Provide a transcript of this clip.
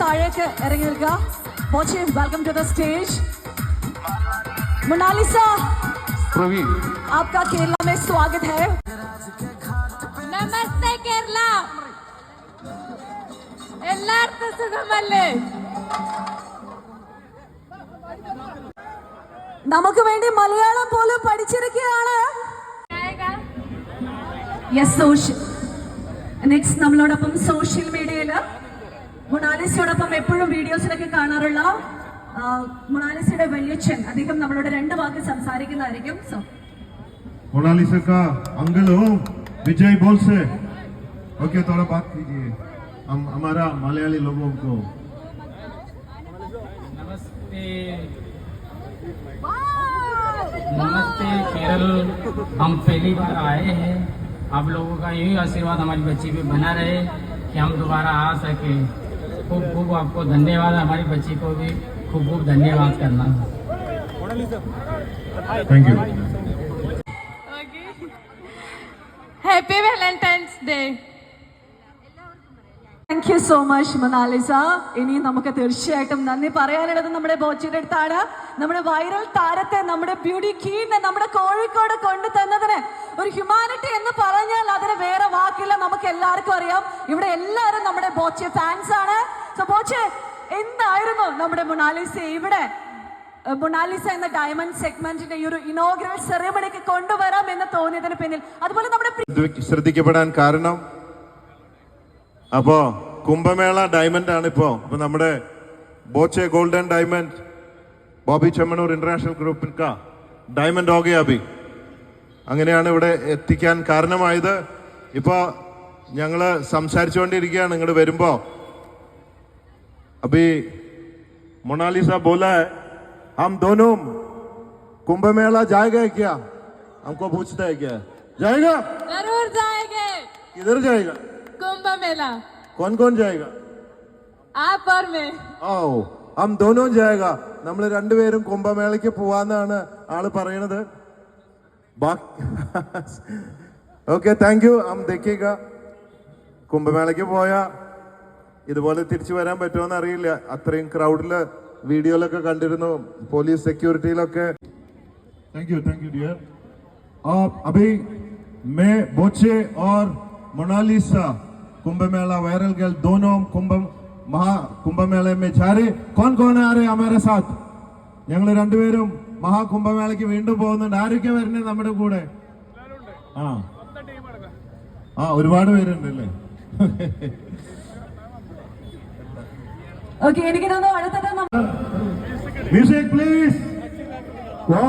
താഴേക്ക് ഇറങ്ങി നിൽക്കുക Boche welcome to the stage Monalisa Praveen आपका केरला में स्वागत है നമസ്തേ കേരള എല്ലാവർക്കും സുഖമല്ലേ നമുക്ക് വേണ്ടി മലയാളം പോലും പഠിച്ചിരിക്കുകയാണ് യെസ് സോഷ്യൽ നെക്സ്റ്റ് നമ്മളോടൊപ്പം സോഷ്യൽ മീഡിയയിൽ മൊണാലിസയോടൊപ്പം എപ്പോഴും വീഡിയോസിലൊക്കെ കാണാറുള്ള ആ, മൊണാലിസയുടെ വലിയച്ഛൻ അദ്ദേഹം നമ്മളോട് രണ്ട് വാക്ക് സംസാരിക്കുന്നതായിരിക്കും സോ मोनालिसा का अंकल हो विजय बोल से ओके थोड़ा बात कीजिए हम हमारा मलयाली लोगों को नमस्ते नमस्ते केरल हम पहली बार आए हैं आप लोगों का यही आशीर्वाद हमारी बच्ची पे बना रहे कि हम दोबारा आ सके खूब खूब आपको धन्यवाद हमारी बच्ची को भी खूब खूब धन्यवाद करना thank you happy Valentine's day thank you so much Monalisa ഇനി നമുക്ക് തീർച്ചയായിട്ടും നന്ദി പറയാനുള്ളത് നമ്മുടെ ബോച്ചിയുടെ അടുത്താണ് നമ്മുടെ വൈറൽ താരത്തെ നമ്മുടെ ബ്യൂട്ടി കീനെ നമ്മുടെ കോഴിക്കോട് കൊണ്ടു തന്നതിന് ഒരു ഹ്യൂമാനിറ്റി എന്ന് പറഞ്ഞാൽ അതിന് വേറെ വാക്കില്ല നമുക്ക് എല്ലാവർക്കും അറിയാം. ഇവിടെ എല്ലാവരും നമ്മുടെ ബോച്ചെ ഫാൻസ് ആണ്. സോ ബോച്ചെ എന്തായിരുന്നു നമ്മുടെ മൊണാലിസ ഇവിടെ? മൊണാലിസ എന്ന ഡയമണ്ട് സെഗ്മെന്റിന്റെ ഈ ഒരു ഇനോഗ്രൽ സെറിമണിക്ക് കൊണ്ടുവരാം എന്ന് തോന്നിയതിന് പിന്നിൽ. അതുപോലെ നമ്മുടെ ശ്രദ്ധിക്കപ്പെടാൻ കാരണം? അപ്പോ കുംഭമേള ഡയമണ്ട് ആണ് ഇപ്പോ. അപ്പൊ നമ്മുടെ Boche golden diamond Bobby Chemmanur international ഗ്രൂപ്പിൽ ഡയമണ്ട് അഭി അങ്ങനെയാണ് ഇവിടെ എത്തിക്കാൻ കാരണമായത്. ഇപ്പോ ഞങ്ങള് സംസാരിച്ചുകൊണ്ടിരിക്കുകയാണ് ഇങ്ങോട്ട് വരുമ്പോ अभी मोनालिसा बोला है हम दोनों कुंभ मेला जाएगा क्या हमको पूछता है क्या जाएगा जरूर जाएंगे किधर जाएगा कुंभ मेला कौन कौन जाएगा आप और मैं आओ हम दोनों जाएगा നമ്മൾ രണ്ടുപേരും കുംഭമേളയ്ക്ക് പോവാന്നാണ് ആള് പറയണത് ഓക്കെ താങ്ക് യു ഹം ദേഖേഗ കുംഭമേളയ്ക്ക് പോയ ഇതുപോലെ തിരിച്ചു വരാൻ പറ്റുമോന്ന് അറിയില്ല അത്രയും ക്രൗഡില് വീഡിയോയിലൊക്കെ കണ്ടിരുന്നു police സെക്യൂരിറ്റിയിലൊക്കെ thank you thank you dear और अभी मैं बोचे और Mona Lisa Kumbh Mela viral girl दोनों कुंभ മഹാ കുംഭമേള में जा रहे कौन कौन आ रहे हमारे साथ ഞങ്ങൾ രണ്ടുപേരും മഹാകുംഭമേളയ്ക്ക് വീണ്ടും പോകുന്നുണ്ട് ആരൊക്കെ വരുന്നത് നമ്മുടെ കൂടെ ആ ആ ഒരുപാട് പേരുണ്ട് അല്ലേ ഓക്കെ എനിക്ക് തോന്നുന്നു അടുത്തത് മ്യൂസിക് പ്ലീസ് വൗ